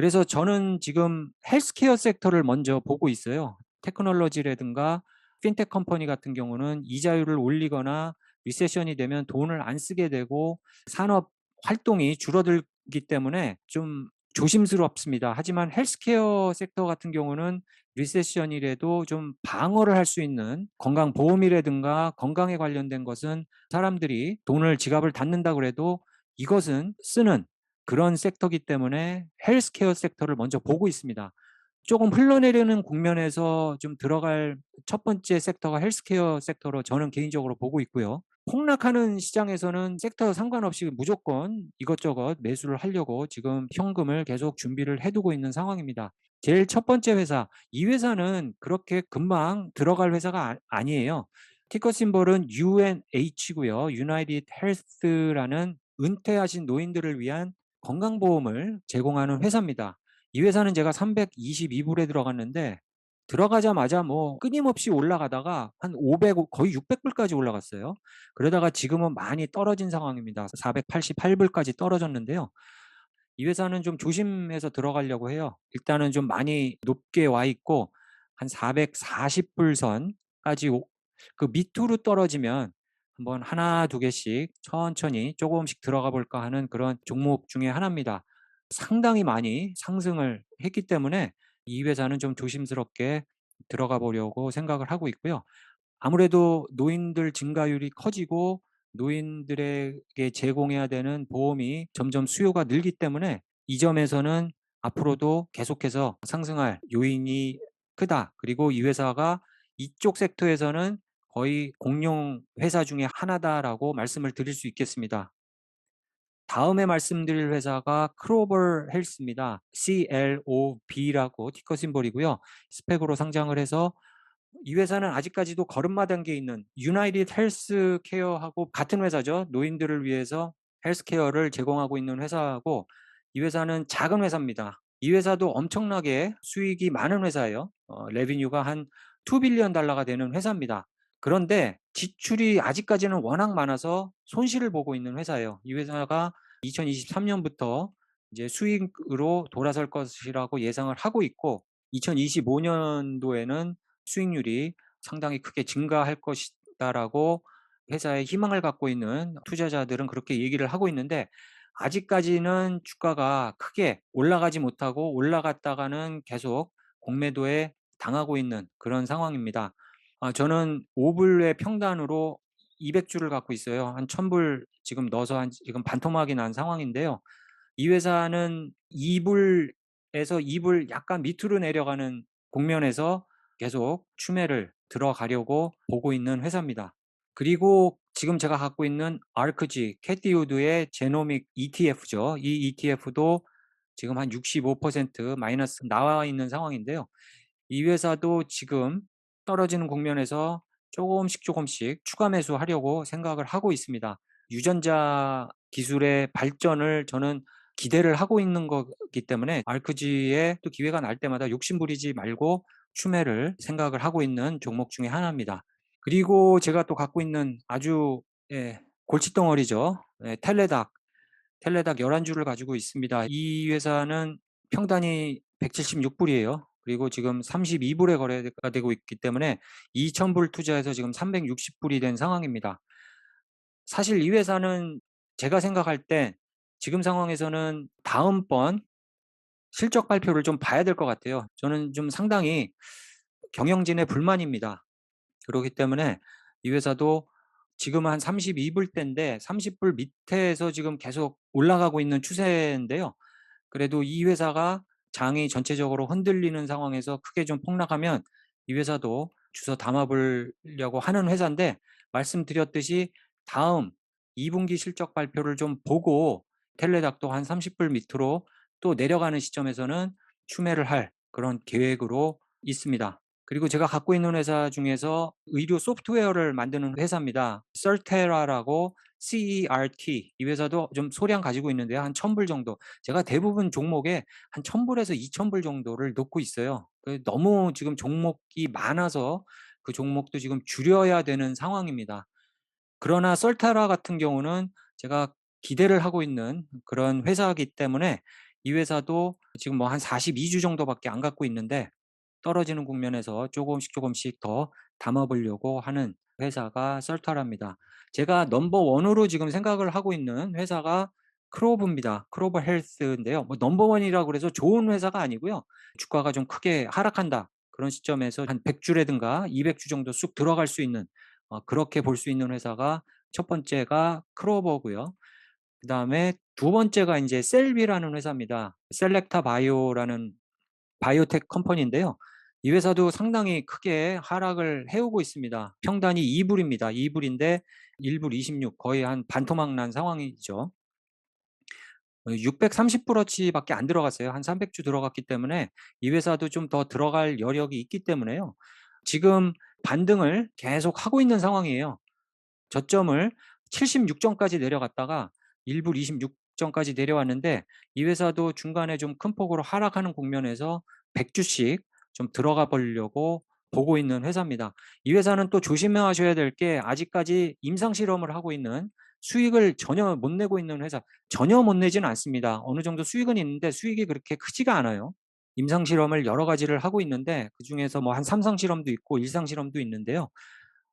그래서 저는 지금 헬스케어 섹터를 먼저 보고 있어요. 테크놀로지라든가 핀텍 컴퍼니 같은 경우는 이자율을 올리거나 리세션이 되면 돈을 안 쓰게 되고 산업 활동이 줄어들기 때문에 좀 조심스럽습니다. 하지만 헬스케어 섹터 같은 경우는 리세션이라도 좀 방어를 할 수 있는 건강보험이라든가 건강에 관련된 것은 사람들이 돈을 지갑을 닫는다 그래도 이것은 쓰는 그런 섹터기 때문에 헬스케어 섹터를 먼저 보고 있습니다. 조금 흘러내리는 국면에서 좀 들어갈 첫 번째 섹터가 헬스케어 섹터로 저는 개인적으로 보고 있고요. 폭락하는 시장에서는 섹터 상관없이 무조건 이것저것 매수를 하려고 지금 현금을 계속 준비를 해두고 있는 상황입니다. 제일 첫 번째 회사, 이 회사는 그렇게 금방 들어갈 회사가 아, 아니에요. 티커 심볼은 UNH고요. 유나이티드 헬스라는 은퇴하신 노인들을 위한 건강보험을 제공하는 회사입니다. 이 회사는 제가 322불에 들어갔는데 들어가자마자 뭐 끊임없이 올라가다가 한 500, 거의 600불까지 올라갔어요. 그러다가 지금은 많이 떨어진 상황입니다. 488불까지 떨어졌는데요. 이 회사는 좀 조심해서 들어가려고 해요. 일단은 좀 많이 높게 와 있고 한 440불 선까지 그 밑으로 떨어지면 한번 하나 두 개씩 천천히 조금씩 들어가 볼까 하는 그런 종목 중에 하나입니다. 상당히 많이 상승을 했기 때문에 이 회사는 좀 조심스럽게 들어가 보려고 생각을 하고 있고요. 아무래도 노인들 증가율이 커지고 노인들에게 제공해야 되는 보험이 점점 수요가 늘기 때문에 이 점에서는 앞으로도 계속해서 상승할 요인이 크다. 그리고 이 회사가 이쪽 섹터에서는 거의 공룡 회사 중에 하나다라고 말씀을 드릴 수 있겠습니다. 다음에 말씀드릴 회사가 크로버 헬스입니다. CLOB라고 티커 심볼이고요. 스펙으로 상장을 해서 이 회사는 아직까지도 걸음마 단계에 있는 유나이티드 헬스 케어하고 같은 회사죠. 노인들을 위해서 헬스케어를 제공하고 있는 회사고 이 회사는 작은 회사입니다. 이 회사도 엄청나게 수익이 많은 회사예요. 어, 레비뉴가 한 2빌리언 달러가 되는 회사입니다. 그런데 지출이 아직까지는 워낙 많아서 손실을 보고 있는 회사예요. 이 회사가 2023년부터 이제 수익으로 돌아설 것이라고 예상을 하고 있고 2025년도에는 수익률이 상당히 크게 증가할 것이다라고 회사에 희망을 갖고 있는 투자자들은 그렇게 얘기를 하고 있는데 아직까지는 주가가 크게 올라가지 못하고 올라갔다가는 계속 공매도에 당하고 있는 그런 상황입니다. 아, 저는 5불의 평단으로 200주를 갖고 있어요. 한 1000불 지금 넣어서 한 지금 반토막이 난 상황인데요. 이 회사는 2불에서 2불 약간 밑으로 내려가는 국면에서 계속 추매를 들어가려고 보고 있는 회사입니다. 그리고 지금 제가 갖고 있는 아르크지 캐티우드의 제노믹 ETF죠. 이 ETF도 지금 한 65% 마이너스 나와 있는 상황인데요. 이 회사도 지금 떨어지는 국면에서 조금씩 조금씩 추가 매수하려고 생각을 하고 있습니다. 유전자 기술의 발전을 저는 기대를 하고 있는 거기 때문에 알크지에 또 기회가 날 때마다 욕심 부리지 말고 추매를 생각을 하고 있는 종목 중에 하나입니다. 그리고 제가 또 갖고 있는 아주 예, 골칫덩어리죠. 예, 텔레닥. 텔레닥 11주를 가지고 있습니다. 이 회사는 평단이 176불이에요. 그리고 지금 32불에 거래가 되고 있기 때문에 2,000불 투자해서 지금 360불이 된 상황입니다. 사실 이 회사는 제가 생각할 때 지금 상황에서는 다음번 실적 발표를 좀 봐야 될 것 같아요. 저는 좀 상당히 경영진의 불만입니다. 그렇기 때문에 이 회사도 지금 한 32불 대인데 30불 밑에서 지금 계속 올라가고 있는 추세인데요. 그래도 이 회사가 장이 전체적으로 흔들리는 상황에서 크게 좀 폭락하면 이 회사도 주서 담아보려고 하는 회사인데 말씀드렸듯이 다음 2분기 실적 발표를 좀 보고 텔레닥도 한 30불 밑으로 또 내려가는 시점에서는 추매를 할 그런 계획으로 있습니다. 그리고 제가 갖고 있는 회사 중에서 의료 소프트웨어를 만드는 회사입니다. 썰테라라고 CERT 이 회사도 좀 소량 가지고 있는데요. 한 1000불 정도. 제가 대부분 종목에 한 1000불에서 2000불 정도를 놓고 있어요. 그 너무 지금 종목이 많아서 그 종목도 지금 줄여야 되는 상황입니다. 그러나 썰테라 같은 경우는 제가 기대를 하고 있는 그런 회사이기 때문에 이 회사도 지금 뭐 한 42주 정도밖에 안 갖고 있는데 떨어지는 국면에서 조금씩 조금씩 더 담아 보려고 하는 회사가 썰터랍니다. 제가 넘버 원으로 지금 생각을 하고 있는 회사가 크로브입니다. 크로버 헬스인데요. 뭐 넘버 원이라고 그래서 좋은 회사가 아니고요. 주가가 좀 크게 하락한다. 그런 시점에서 한 100주라든가 200주 정도 쑥 들어갈 수 있는 어 그렇게 볼 수 있는 회사가 첫 번째가 크로버고요. 그다음에 두 번째가 인제 셀비라는 회사입니다. 셀렉타 바이오라는 바이오텍 컴퍼니인데요. 이 회사도 상당히 크게 하락을 해오고 있습니다. 평단이 2 불입니다. 2 불인데 1불 26 거의 한 반토막 난 상황이죠. 어630 불어치밖에 안 들어갔어요. 한 300주 들어갔기 때문에 이 회사도 좀 더 들어갈 여력이 있기 때문에요. 지금 반등을 계속 하고 있는 상황이에요. 저점을 76 전까지 내려갔다가 1불 26 전까지 내려왔는데 이 회사도 중간에 좀 큰 폭으로 하락하는 국면에서 100 주씩 좀 들어가 보려고 보고 있는 회사입니다. 이 회사는 또 조심하셔야 될 게 아직까지 임상 실험을 하고 있는 수익을 전혀 못 내고 있는 회사 전혀 못 내지는 않습니다. 어느 정도 수익은 있는데 수익이 그렇게 크지가 않아요. 임상 실험을 여러 가지를 하고 있는데 그 중에서 뭐한 3상 실험도 있고 1상 실험도 있는데요.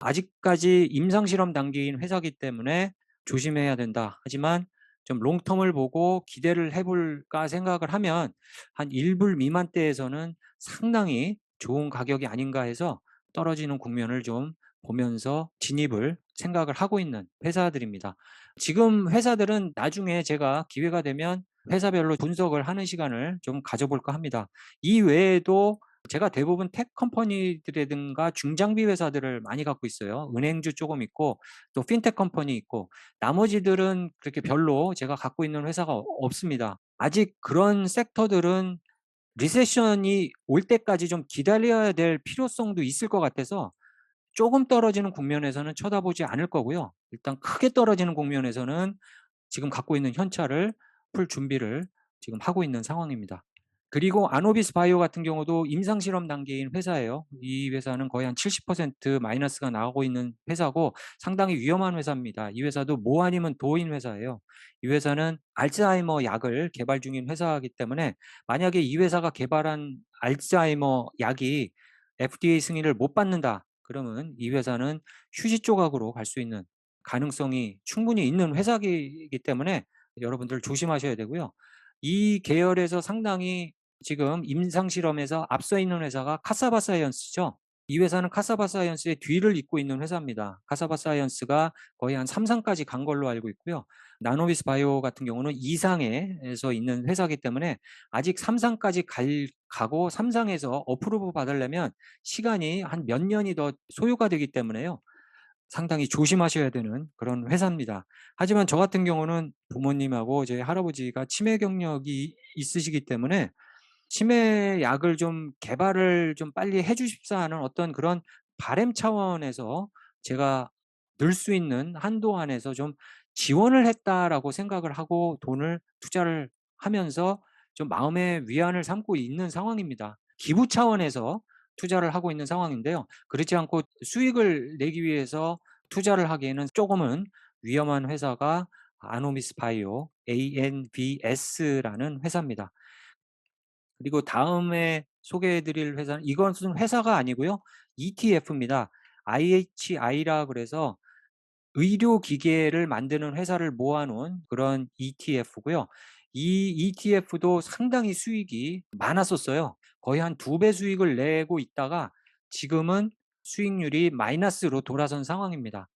아직까지 임상 실험 단계인 회사기 때문에 조심해야 된다. 하지만 좀 롱텀을 보고 기대를 해 볼까 생각을 하면 한 1불 미만대에서는 상당히 좋은 가격이 아닌가 해서 떨어지는 국면을 좀 보면서 진입을 생각을 하고 있는 회사들입니다. 지금 회사들은 나중에 제가 기회가 되면 회사별로 분석을 하는 시간을 좀 가져 볼까 합니다. 이 외에도 제가 대부분 테크 컴퍼니들이라든가 중장비 회사들을 많이 갖고 있어요. 은행주 조금 있고 또 핀테크 컴퍼니 있고 나머지들은 그렇게 별로 제가 갖고 있는 회사가 어 없습니다. 아직 그런 섹터들은 리세션이 올 때까지 좀 기다려야 될 필요성도 있을 것 같아서 조금 떨어지는 국면에서는 쳐다보지 않을 거고요. 일단 크게 떨어지는 국면에서는 지금 갖고 있는 현찰을 풀 준비를 지금 하고 있는 상황입니다. 그리고 아노비스 바이오 같은 경우도 임상 실험 단계인 회사예요. 이 회사는 거의 한 70% 마이너스가 나오고 있는 회사고 상당히 위험한 회사입니다. 이 회사도 뭐 아니면 도인 회사예요. 이 회사는 알츠하이머 약을 개발 중인 회사이기 때문에 만약에 이 회사가 개발한 알츠하이머 약이 FDA 승인을 못 받는다. 그러면 이 회사는 휴지 조각으로 갈 수 있는 가능성이 충분히 있는 회사이기 때문에 여러분들 조심하셔야 되고요. 이 계열에서 상당히 지금 임상 실험에서 앞서 있는 회사가 카사바 사이언스죠. 이 회사는 카사바 사이언스의 뒤를 잇고 있는 회사입니다. 카사바 사이언스가 거의 한 3상까지 간 걸로 알고 있고요. 나노비스 바이오 같은 경우는 2상에서 있는 회사이기 때문에 아직 3상까지 갈, 가고 3상에서 어프로브 받으려면 시간이 한 몇 년이 더 소요가 되기 때문에요. 상당히 조심하셔야 되는 그런 회사입니다. 하지만 저 같은 경우는 부모님하고 제 할아버지가 치매 경력이 있으시기 때문에 치매 약을 좀 개발을 좀 빨리 해 주십사 하는 어떤 그런 바람 차원에서 제가 늘 수 있는 한도 안에서 좀 지원을 했다라고 생각을 하고 돈을 투자를 하면서 좀 마음의 위안을 삼고 있는 상황입니다. 기부 차원에서 투자를 하고 있는 상황인데요. 그렇지 않고 수익을 내기 위해서 투자를 하기에는 조금은 위험한 회사가 아노미스 바이오 ANBS라는 회사입니다. 그리고 다음에 소개해 드릴 회사는 이것은 회사가 아니고요. ETF입니다. IHI라 그래서 의료 기계를 만드는 회사를 모아 놓은 그런 ETF고요. 이 ETF도 상당히 수익이 많았었어요. 거의 한 두 배 수익을 내고 있다가 지금은 수익률이 마이너스로 돌아선 상황입니다.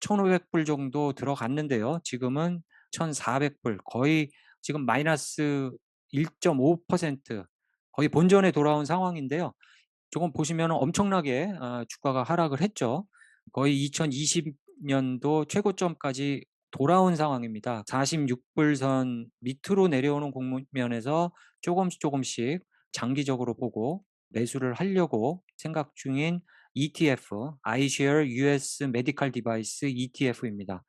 1,500불 정도 들어갔는데요. 지금은 1,400불 거의 지금 마이너스 1.5% 거의 본전에 돌아온 상황인데요. 조금 보시면 엄청나게 어 주가가 하락을 했죠. 거의 2020년도 최고점까지 돌아온 상황입니다. 46불 선 밑으로 내려오는 국면에서 조금씩 조금씩 장기적으로 보고 매수를 하려고 생각 중인 ETF, iShare US Medical Device ETF입니다.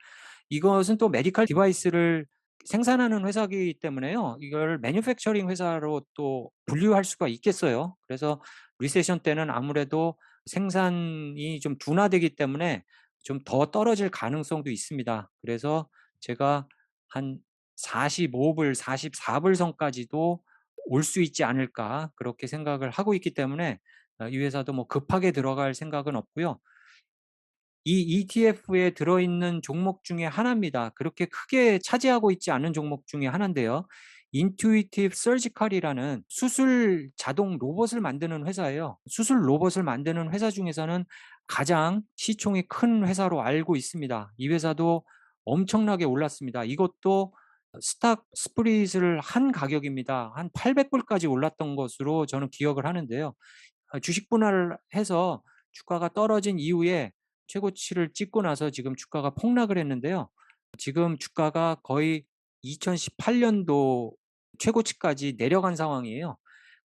이것은 또 메디컬 디바이스를 생산하는 회사이기 때문에요. 이걸 매뉴팩처링 회사로 또 분류할 수가 있겠어요. 그래서 리세션 때는 아무래도 생산이 좀 둔화되기 때문에 좀 더 떨어질 가능성도 있습니다. 그래서 제가 한 45불, 44불 선까지도 올 수 있지 않을까 그렇게 생각을 하고 있기 때문에 어이 회사도 뭐 급하게 들어갈 생각은 없고요. 이 ETF에 들어있는 종목 중에 하나입니다. 그렇게 크게 차지하고 있지 않은 종목 중에 하나인데요. 인투이티브 서지컬이라는 수술 자동 로봇을 만드는 회사예요. 수술 로봇을 만드는 회사 중에서는 가장 시총이 큰 회사로 알고 있습니다. 이 회사도 엄청나게 올랐습니다. 이것도 스탁 스프릿을 한 가격입니다. 한 800불까지 올랐던 것으로 저는 기억을 하는데요. 아 주식 분할을 해서 주가가 떨어진 이후에 최고치를 찍고 나서 지금 주가가 폭락을 했는데요. 지금 주가가 거의 2018년도 최고치까지 내려간 상황이에요.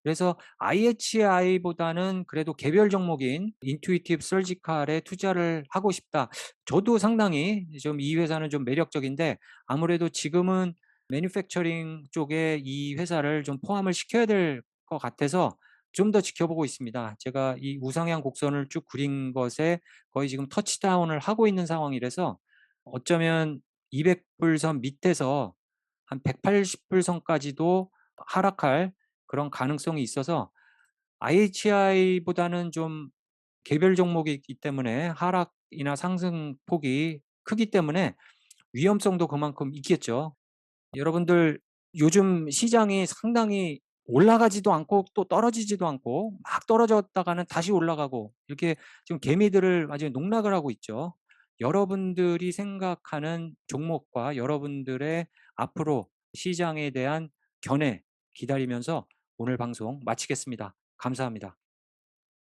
그래서 IHI보다는 그래도 개별 종목인 인투이티브 서지컬에 투자를 하고 싶다. 저도 상당히 좀 이 회사는 좀 매력적인데 아무래도 지금은 매뉴팩처링 쪽에 이 회사를 좀 포함을 시켜야 될 것 같아서 좀 더 지켜보고 있습니다. 제가 이 우상향 곡선을 쭉 그린 것에 거의 지금 터치다운을 하고 있는 상황이라서 어쩌면 200불 선 밑에서 한 180불 선까지도 하락할 그런 가능성이 있어서 IHI보다는 좀 개별 종목이기 때문에 하락이나 상승 폭이 크기 때문에 위험성도 그만큼 있겠죠. 여러분들 요즘 시장이 상당히 올라가지도 않고 또 떨어지지도 않고 막 떨어졌다가는 다시 올라가고 이렇게 지금 개미들을 완전히 농락을 하고 있죠. 여러분들이 생각하는 종목과 여러분들의 앞으로 시장에 대한 견해 기다리면서 오늘 방송 마치겠습니다. 감사합니다.